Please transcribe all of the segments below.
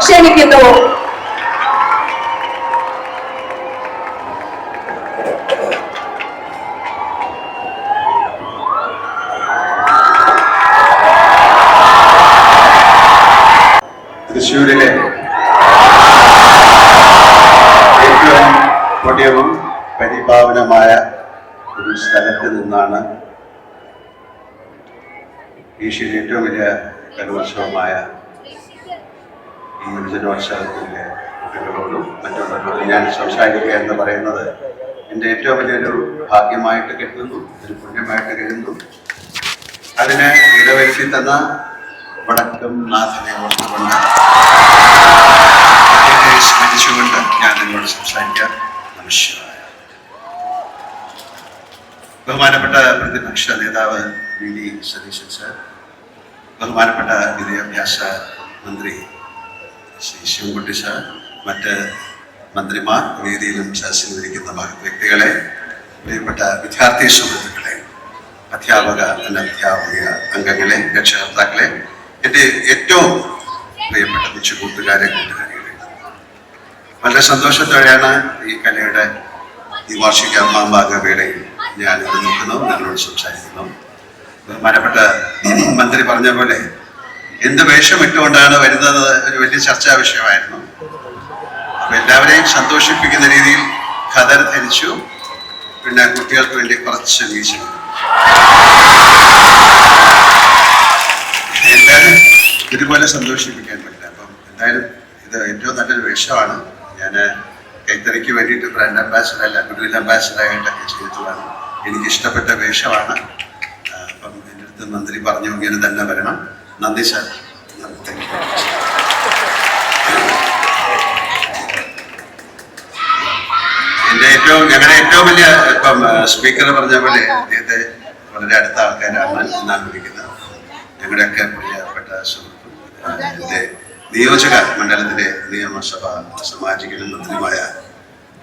ക്ഷണിക്കുന്നു. തൃശ്ശൂരിലെ ഏറ്റവും പുണ്യവും പരിപാവനമായ ഒരു സ്ഥലത്ത് നിന്നാണ് ഏഷ്യയിലെ ഏറ്റവും വലിയ കലോത്സവമായ ഈ യുവജനോത്സവത്തിലെ കുട്ടികളോടും മറ്റുള്ളവരോടും ഞാൻ സംസാരിക്കുക എന്ന് പറയുന്നത് എന്റെ ഏറ്റവും വലിയൊരു ഭാഗ്യമായിട്ട് കരുതുന്നു ഒരു പുണ്യമായിട്ട് കരുതുന്നു. അതിനെ ഇടവരുത്തി തന്ന വടക്കം നാഥനെ ഓർത്തുകൊണ്ട് സ്മരിച്ചുകൊണ്ട് ഞാൻ നിങ്ങളോട് സംസാരിക്കാം. നമസ്കാരം. ബഹുമാനപ്പെട്ട പ്രതിപക്ഷ നേതാവ് വി ഡി സതീശൻ സാർ ബഹുമാനപ്പെട്ട വിദ്യാഭ്യാസ മന്ത്രി ശ്രീ ശിവൻകുട്ടി മറ്റ് മന്ത്രിമാർ വേദിയിലും സദസ്സിലും ഇരിക്കുന്ന വ്യക്തികളെ പ്രിയപ്പെട്ട വിദ്യാർത്ഥി സുഹൃത്തുക്കളെ അധ്യാപക അനധ്യാപക അംഗങ്ങളെ രക്ഷകർത്താക്കളെ എന്റെ ഏറ്റവും പ്രിയപ്പെട്ട കൊച്ചു കൂട്ടുകാരെ കൂട്ടുകാരികളെ. വളരെ സന്തോഷത്തോടെയാണ് ഈ കലയുടെ ഈ വാർഷിക മാമ്പാക വേളയിൽ ഞാൻ ഇവിടെ നോക്കുന്നു നിങ്ങളോട് സംസാരിക്കുന്നു. ബഹുമാനപ്പെട്ട മന്ത്രി പറഞ്ഞ പോലെ എന്ത് വേഷം ഇട്ടുകൊണ്ടാണ് വരുന്നത് ഒരു വലിയ ചർച്ചാ വിഷയമായിരുന്നു. അപ്പൊ എല്ലാവരെയും സന്തോഷിപ്പിക്കുന്ന രീതിയിൽ ഖദർ ധരിച്ചു. പിന്നെ കുട്ടികൾക്ക് വേണ്ടി കുറച്ച് വീശു. എല്ലാവരും ഇതുപോലെ സന്തോഷിപ്പിക്കാൻ പറ്റില്ല. അപ്പം എന്തായാലും ഇത് ഏറ്റവും നല്ലൊരു വേഷമാണ്. ഞാൻ കൈത്തറിക്ക് വേണ്ടിയിട്ട് ബ്രാൻഡ് അംബാസിഡർ അല്ല ഗുഡ്വിൽ അംബാസിഡർ ആയിട്ടൊക്കെ ചെയ്തതാണ്. എനിക്ക് ഇഷ്ടപ്പെട്ട വേഷമാണ് അപ്പം എന്റെ അടുത്ത് മന്ത്രി പറഞ്ഞു ഇങ്ങനെ തന്നെ വരണം. നന്ദി സാർ. താങ്ക് യു എന്റെ ഏറ്റവും ഞങ്ങളുടെ ഏറ്റവും വലിയ ഇപ്പം സ്പീക്കർ പറഞ്ഞ പോലെ അദ്ദേഹത്തെ വളരെ അടുത്ത ആൾക്കാരാണ് എന്നാണ് വിളിക്കുന്നത് ഞങ്ങളുടെയൊക്കെ പ്രിയപ്പെട്ട സുഹൃത്തും ആ, നിയോജക മണ്ഡലത്തിലെ നിയമസഭ സാമാജികനും മന്ത്രിയുമായ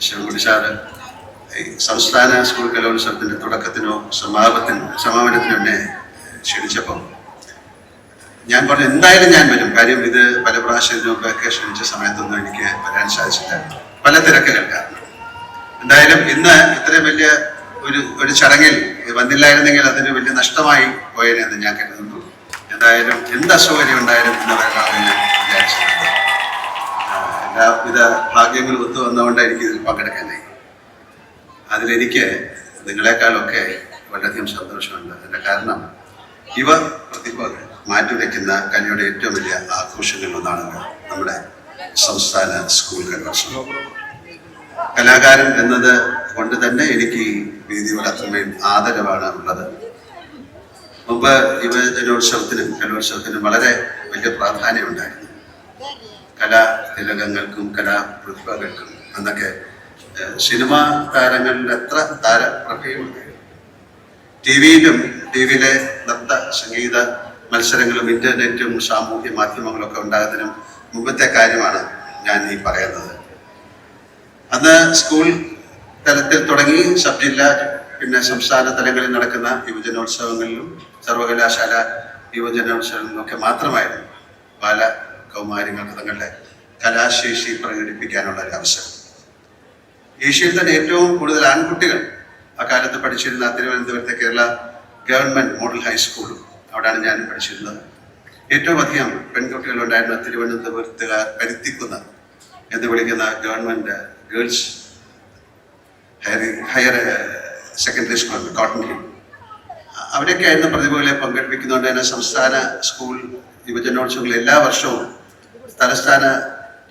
ശിവൻകുടി സാറ് സംസ്ഥാന സ്കൂൾ കലോത്സവത്തിന്റെ തുടക്കത്തിനോ സമാപത്തിനോ സമാപനത്തിനോ എന്നെ ക്ഷണിച്ചപ്പം ഞാൻ പറഞ്ഞു എന്തായാലും ഞാൻ വരും. കാര്യം ഇത് പല പ്രാവശ്യം മുമ്പൊക്കെ ക്ഷണിച്ച സമയത്തൊന്നും എനിക്ക് വരാൻ സാധിച്ചില്ല പല തിരക്കുകൾ കാരണം. എന്തായാലും ഇന്ന് ഇത്രയും വലിയ ഒരു ഒരു ചടങ്ങിൽ വന്നില്ലായിരുന്നെങ്കിൽ അതിന് വലിയ നഷ്ടമായി പോയതെന്ന് ഞാൻ കരുതുന്നു. എന്തായാലും എന്ത് അസൗകര്യം ഉണ്ടായാലും ഇന്ന് വരണമെന്ന് ഞാൻ വിചാരിച്ചിട്ടുണ്ട്. എല്ലാവിധ ഭാഗ്യങ്ങളും ഒത്തു വന്നുകൊണ്ട് എനിക്ക് ഇതിൽ പങ്കെടുക്കാനായി അതിലെനിക്ക് നിങ്ങളെക്കാളൊക്കെ വളരെയധികം സന്തോഷമുണ്ട്. അതിന്റെ കാരണം ഇവ പ്രതിഭകൾ മാറ്റിവെക്കുന്ന കനിയുടെ ഏറ്റവും വലിയ ആഘോഷങ്ങളിൽ ഒന്നാണല്ലോ നമ്മുടെ സംസ്ഥാന സ്കൂൾ കലോത്സവം. കലാകാരൻ എന്നത് കൊണ്ട് തന്നെ എനിക്ക് വേദിയോട് അത്രമേൽ ആദരവാണ് ഉള്ളത്. മുമ്പ് യുവജനോത്സവത്തിനും കലോത്സവത്തിനും വളരെ വലിയ പ്രാധാന്യം ഉണ്ടായിരുന്നു. കലാ തിലകങ്ങൾക്കും കലാപ്രതിഭകൾക്കും അന്നൊക്കെ ഏഹ്, സിനിമാ താരങ്ങളുടെ എത്ര താരപ്രഭയുണ്ടായിരുന്നു ടി വിയിലും ടി വിയിലെ നൃത്ത സംഗീത മത്സരങ്ങളും ഇന്റർനെറ്റും സാമൂഹ്യ മാധ്യമങ്ങളും ഒക്കെ ഉണ്ടാകുന്നതിനും മുമ്പത്തെ കാര്യമാണ് ഞാൻ ഈ പറയുന്നത്. അന്ന് സ്കൂൾ തലത്തിൽ തുടങ്ങി സബ് ജില്ല പിന്നെ സംസ്ഥാന തലങ്ങളിൽ നടക്കുന്ന യുവജനോത്സവങ്ങളിലും സർവകലാശാല യുവജനോത്സവങ്ങളിലും ഒക്കെ മാത്രമായിരുന്നു ബാല കൗമാരികൾക്ക് തങ്ങളുടെ കലാശേഷി പ്രകടിപ്പിക്കാനുള്ള ഒരു അവസരം. ഏഷ്യയിൽ തന്നെ ഏറ്റവും കൂടുതൽ ആൺകുട്ടികൾ അക്കാലത്ത് പഠിച്ചിരുന്ന തിരുവനന്തപുരത്തെ കേരള ഗവൺമെന്റ് മോഡൽ ഹൈസ്കൂളും അവിടെയാണ് ഞാൻ പഠിച്ചിരുന്നത്. ഏറ്റവും അധികം പെൺകുട്ടികൾ ഉണ്ടായിരുന്ന തിരുവനന്തപുരത്തുകാർ പരുത്തിക്കുന്ന എന്ന് വിളിക്കുന്ന government girls higher secondary school cotton hill. അവരൊക്കെ ആയിരുന്നു പ്രതിഭകളെ പങ്കെടുപ്പിക്കുന്നതുകൊണ്ട് തന്നെ സംസ്ഥാന സ്കൂൾ യുവജനോത്സവങ്ങൾ എല്ലാ വർഷവും തലസ്ഥാന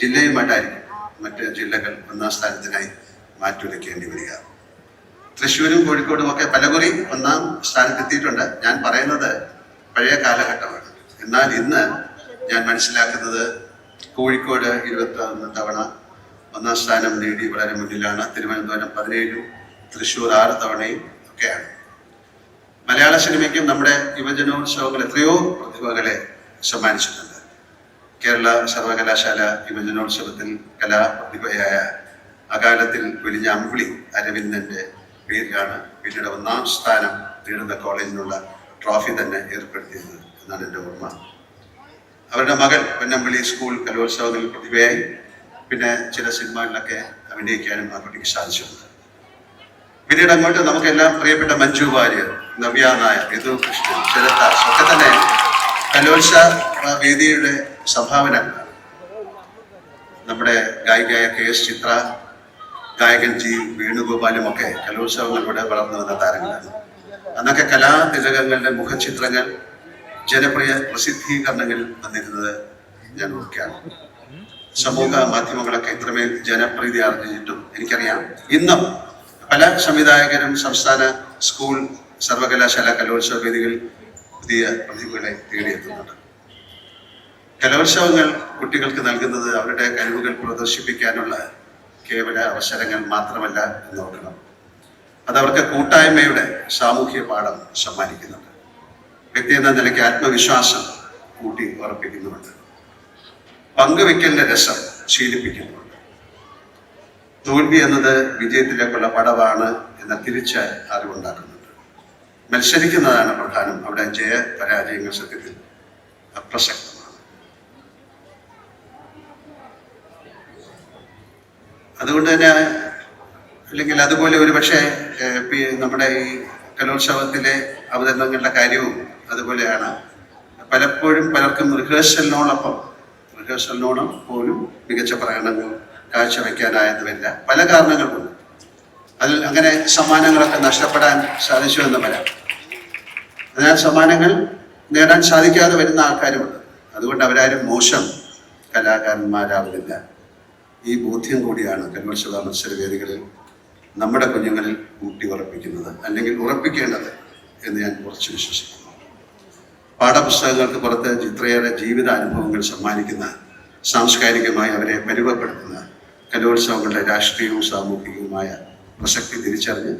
ജില്ലയുമായിട്ടായിരിക്കും മറ്റ് ജില്ലകൾ ഒന്നാം സ്ഥാനത്തിനായി മാറ്റിവെക്കേണ്ടി വരിക. തൃശ്ശൂരും കോഴിക്കോടും ഒക്കെ പലകുറി ഒന്നാം സ്ഥാനത്തെത്തിയിട്ടുണ്ട്. ഞാൻ പറയുന്നത് പഴയ കാലഘട്ടമാണ്. എന്നാൽ ഇന്ന് ഞാൻ മനസ്സിലാക്കുന്നത് കോഴിക്കോട് ഇരുപത്തി ഒന്ന് തവണ ഒന്നാം സ്ഥാനം നേടി വളരെ മുന്നിലാണ്. തിരുവനന്തപുരം പതിനേഴും തൃശ്ശൂർ ആറ് തവണയും ഒക്കെയാണ്. മലയാള സിനിമയ്ക്കും നമ്മുടെ യുവജനോത്സവങ്ങൾ എത്രയോ പ്രതിഭകളെ സമ്മാനിച്ചിട്ടുണ്ട്. കേരള സർവകലാശാല യുവജനോത്സവത്തിൽ കലാപ്രതിഭയായ അകാലത്തിൽ വെളിഞ്ഞ അമ്പിളി അരവിന്ദന്റെ പേരിലാണ് പിന്നീട് ഒന്നാം സ്ഥാനം നേടുന്ന കോളേജിനുള്ള ട്രോഫി തന്നെ ഏർപ്പെടുത്തിയത് എന്നാണ് എന്റെ ഓർമ്മ. അവരുടെ മകൻ പൊന്നമ്പള്ളി സ്കൂൾ കലോത്സവങ്ങളിൽ പ്രതിഭയായി. പിന്നെ ചില സിനിമകളിലൊക്കെ അഭിനയിക്കാനും ആ കുട്ടിക്ക് സാധിച്ചിട്ടുണ്ട്. പിന്നീട് അങ്ങോട്ട് നമുക്കെല്ലാം പ്രിയപ്പെട്ട മഞ്ജു വാര്യർ നവ്യ നായർ യദു കൃഷ്ണൻ ശരത്താസ് ഒക്കെ തന്നെ കലോത്സവ വേദിയുടെ സംഭാവന നമ്മുടെ ഗായികയായ കെ എസ് ചിത്ര ഗായകൻ ജി വേണുഗോപാലും ഒക്കെ കലോത്സവങ്ങളിലൂടെ വളർന്നു വന്ന താരങ്ങളാണ്. അന്നൊക്കെ കലാതിലകങ്ങളുടെ മുഖചിത്രങ്ങൾ ജനപ്രിയ പ്രസിദ്ധീകരണങ്ങളിൽ വന്നിരുന്നത് ഞാൻ ഓർക്കുകയാണ്. സമൂഹ മാധ്യമങ്ങളൊക്കെ ഇത്രമേൽ ജനപ്രീതി ആർജിച്ചിട്ടും എനിക്കറിയാം. ഇന്നും പല സംവിധായകരും സംസ്ഥാന സ്കൂൾ സർവകലാശാല കലോത്സവ വേദികൾ പുതിയ പ്രതിഭകളെ തേടിയെത്തുന്നുണ്ട്. കലോത്സവങ്ങൾ കുട്ടികൾക്ക് നൽകുന്നത് അവരുടെ കഴിവുകൾ പ്രദർശിപ്പിക്കാനുള്ള കേവല അവസരങ്ങൾ മാത്രമല്ല എന്ന് ഓർക്കണം അത് അവർക്ക് കൂട്ടായ്മയുടെ സാമൂഹ്യ പാഠം സമ്മാനിക്കുന്നുണ്ട്. വ്യക്തി എന്ന നിലയ്ക്ക് ആത്മവിശ്വാസം കൂട്ടി ഉറപ്പിക്കുന്നുണ്ട് പങ്കുവെക്കലിന്റെ രസം ശീലിപ്പിക്കുന്നുണ്ട് തോൽവി എന്നത് വിജയത്തിലേക്കുള്ള പടവാണ് എന്ന തിരിച്ച അറിവുണ്ടാക്കുന്നുണ്ട് മത്സരിക്കുന്നതാണ് പ്രധാനം. അവിടെ ജയ പരാജയങ്ങൾ സത്യത്തിൽ അപ്രസക്തമാണ്. അതുകൊണ്ട് തന്നെ അല്ലെങ്കിൽ അതുപോലെ ഒരു പക്ഷേ നമ്മുടെ ഈ കലോത്സവത്തിലെ അവതരണങ്ങളുടെ കാര്യവും അതുപോലെയാണ്. പലപ്പോഴും പലർക്കും റിഹേഴ്സലിനോടൊപ്പം റിഹേഴ്സലിനോടും പോലും മികച്ച പ്രകടനങ്ങൾ കാഴ്ചവെക്കാനായതുമില്ല. പല കാരണങ്ങൾ അതിൽ അങ്ങനെ സമ്മാനങ്ങളൊക്കെ നഷ്ടപ്പെടാൻ സാധിച്ചു എന്ന് വരാം അതിനാൽ സമ്മാനങ്ങൾ നേടാൻ സാധിക്കാതെ വരുന്ന ആൾക്കാരുമുണ്ട്. അതുകൊണ്ട് അവരാരും മോശം കലാകാരന്മാരാവുന്നില്ല ഈ ബോധ്യം കൂടിയാണ് കലോത്സവ മത്സരവേദികളിൽ നമ്മുടെ കുഞ്ഞുങ്ങളിൽ ഊട്ടി ഉറപ്പിക്കുന്നത് അല്ലെങ്കിൽ ഉറപ്പിക്കേണ്ടത് എന്ന് ഞാൻ കുറച്ച് വിശ്വസിക്കുന്നു. പാഠപുസ്തകങ്ങൾക്ക് പുറത്ത് ഇത്രയേറെ ജീവിതാനുഭവങ്ങൾ സമ്മാനിക്കുന്ന സാംസ്കാരികമായി അവരെ പരിമപ്പെടുത്തുന്ന കലോത്സവങ്ങളുടെ രാഷ്ട്രീയവും സാമൂഹികവുമായ പ്രസക്തി തിരിച്ചറിഞ്ഞ്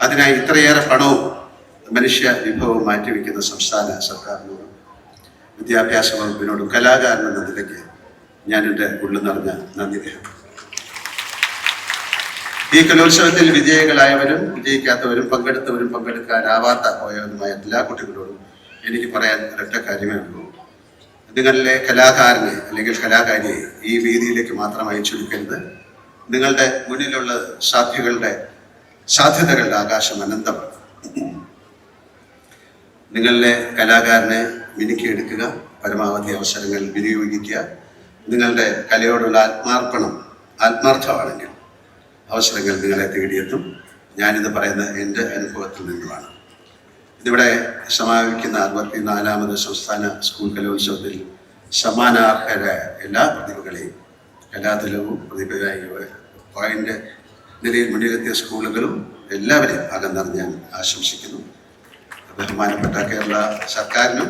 അതിനായി ഇത്രയേറെ പണവും മനുഷ്യ വിഭവവും മാറ്റിവെക്കുന്ന സംസ്ഥാന സർക്കാരിനോടും വിദ്യാഭ്യാസ വകുപ്പിനോടും കലാകാരൻ എന്ന നിലയ്ക്ക് ഞാൻ എന്റെ ഉള്ളു നിറഞ്ഞ നന്ദി രേഖപ്പെടുത്തുന്നു. ഈ കലോത്സവത്തിൽ വിജയികളായവരും വിജയിക്കാത്തവരും പങ്കെടുത്തവരും പങ്കെടുക്കാനാവാത്ത പോയവരുമായ എല്ലാ കുട്ടികളോടും എനിക്ക് പറയാൻ ഒരൊറ്റ കാര്യമേ ഉള്ളൂ. നിങ്ങളിലെ കലാകാരനെ അല്ലെങ്കിൽ കലാകാരിയെ ഈ വേദിയിലേക്ക് മാത്രം ചുരുക്കരുത് നിങ്ങളുടെ മുന്നിലുള്ള സാധ്യകളുടെ സാധ്യതകളുടെ ആകാശം അനന്തമാണ്. നിങ്ങളിലെ കലാകാരനെ മിനുക്കിയെടുക്കുക പരമാവധി അവസരങ്ങൾ വിനിയോഗിക്കുക. നിങ്ങളുടെ കലയോടുള്ള ആത്മാർപ്പണം ആത്മാർത്ഥമാണെങ്കിൽ അവസരങ്ങൾ നിങ്ങളെ തേടിയെത്തും. ഞാനിത് പറയുന്ന എന്റെ അനുഭവത്തിൽ നിന്നുമാണ്. ഇതിവിടെ സമാപിക്കുന്ന അറുപത്തി നാലാമത് സംസ്ഥാന സ്കൂൾ കലോത്സവത്തിൽ സമ്മാനാർഹരായ എല്ലാ പ്രതിഭകളെയും കലാതലവും പ്രതിഭയായി പോയിന്റ് നിലയിൽ മുന്നിലെത്തിയ സ്കൂളുകളും എല്ലാവരെയും അകന്നറിഞ്ഞ് ഞാൻ ആശംസിക്കുന്നു. ബഹുമാനപ്പെട്ട കേരള സർക്കാരിനും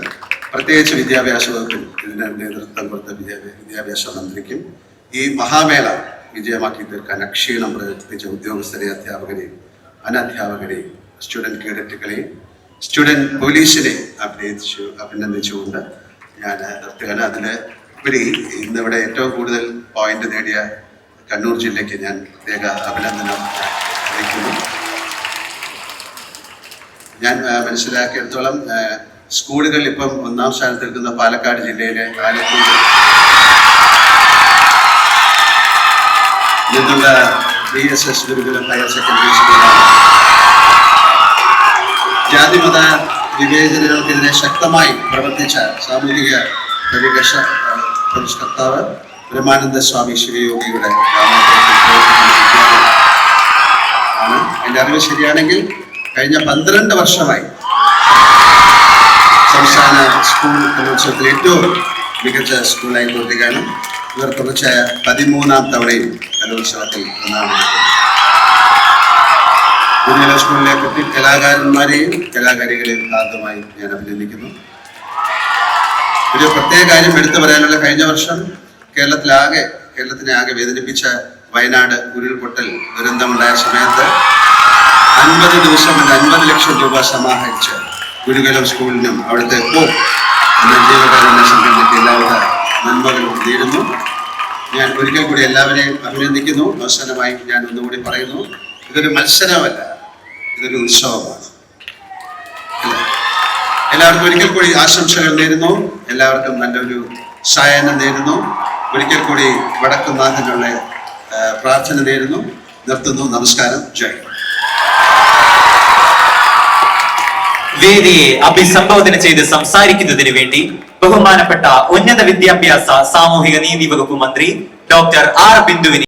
പ്രത്യേകിച്ച് വിദ്യാഭ്യാസ വകുപ്പിനും ഇതിന് നേതൃത്വം കൊടുത്ത വിദ്യാഭ്യാസ മന്ത്രിക്കും ഈ മഹാമേള വിജയമാക്കി തീർക്കാൻ അക്ഷീണം പ്രവർത്തിച്ച ഉദ്യോഗസ്ഥരെ അധ്യാപകരെയും അനധ്യാപകരെയും സ്റ്റുഡന്റ് കേഡറ്റുകളെയും സ്റ്റുഡന്റ് പോലീസിനെ അഭിനയിച്ചു അഭിനന്ദിച്ചുകൊണ്ട് ഞാൻ നിർത്തുകയാണ്. അതിൽ ഉപരി ഇന്നിവിടെ ഏറ്റവും കൂടുതൽ പോയിന്റ് നേടിയ കണ്ണൂർ ജില്ലയ്ക്ക് ഞാൻ പ്രത്യേക അഭിനന്ദനം അറിയിക്കുന്നു. ഞാൻ മനസ്സിലാക്കിയിടത്തോളം സ്കൂളുകൾ ഇപ്പം ഒന്നാം സ്ഥാനത്ത് നിൽക്കുന്ന പാലക്കാട് ജില്ലയിലെ ആലത്തൂർ നിന്നുള്ള B S S Gurukulam higher secondary സ്കൂളാണ് ജാതിമത വിവേചനങ്ങൾക്കെതിരെ ശക്തമായി പ്രവർത്തിച്ച സാമൂഹിക പരിരക്ഷ പരിഷ്കർത്താവ് ബ്രഹ്മാനന്ദ സ്വാമി ശിവയോഗിയുടെ ആണ് എന്റെ അറിവ് ശരിയാണെങ്കിൽ കഴിഞ്ഞ പന്ത്രണ്ട് വർഷമായി സംസ്ഥാന സ്കൂൾ കലോത്സവത്തിൽ ഏറ്റവും മികച്ച സ്കൂളായി തുടരുകയാണ് ഇവർ തുടർച്ചയായ പതിമൂന്നാം തവണയും കലോത്സവത്തിൽ ഒന്നാമത് കുഞ്ഞില സ്കൂളിലെ കുട്ടി കലാകാരന്മാരെയും കലാകാരികളെയും ആദ്യമായി ഞാൻ അഭിനന്ദിക്കുന്നു. ഒരു പ്രത്യേക കാര്യം എടുത്തു പറയാനുള്ള കഴിഞ്ഞ വർഷം കേരളത്തിലാകെ കേരളത്തിനെ ആകെ വേദനിപ്പിച്ച വയനാട് ഉരുൾപൊട്ടൽ ദുരന്തമുണ്ടായ സമയത്ത് അൻപത് ദിവസം കൊണ്ട് അൻപത് ലക്ഷം രൂപ സമാഹരിച്ച് ഗുരുകുലം സ്കൂളിനും അവിടുത്തെ എന്ന ജീവകാരുണ്യ സംഘടനയ്ക്ക് എല്ലാവിധ നന്മകളും ഞാൻ ഒരിക്കൽ കൂടി എല്ലാവരെയും അഭിനന്ദിക്കുന്നു. അവസാനമായി ഞാൻ ഒന്നുകൂടി പറയുന്നു. ഇതൊരു മത്സരമല്ല ഇതൊരു ഉത്സവമാണ്? എല്ലാവർക്കും ഒരിക്കൽ കൂടി ആശംസകൾ നേരുന്നു. എല്ലാവർക്കും നല്ലൊരു സായനം നേരുന്നു. ഒരിക്കൽ കൂടി വടക്കുന്നാഥനുള്ള ആ, പ്രാർത്ഥന നേരുന്നു. നിർത്തുന്നു. നമസ്കാരം. ജയ് വേദിയെ അഭിസംബോധന ചെയ്ത് സംസാരിക്കുന്നതിന് വേണ്ടി ബഹുമാനപ്പെട്ട ഉന്നത വിദ്യാഭ്യാസ സാമൂഹിക നീതി വകുപ്പ് മന്ത്രി ഡോക്ടർ ആർ ബിന്ദുവിനെ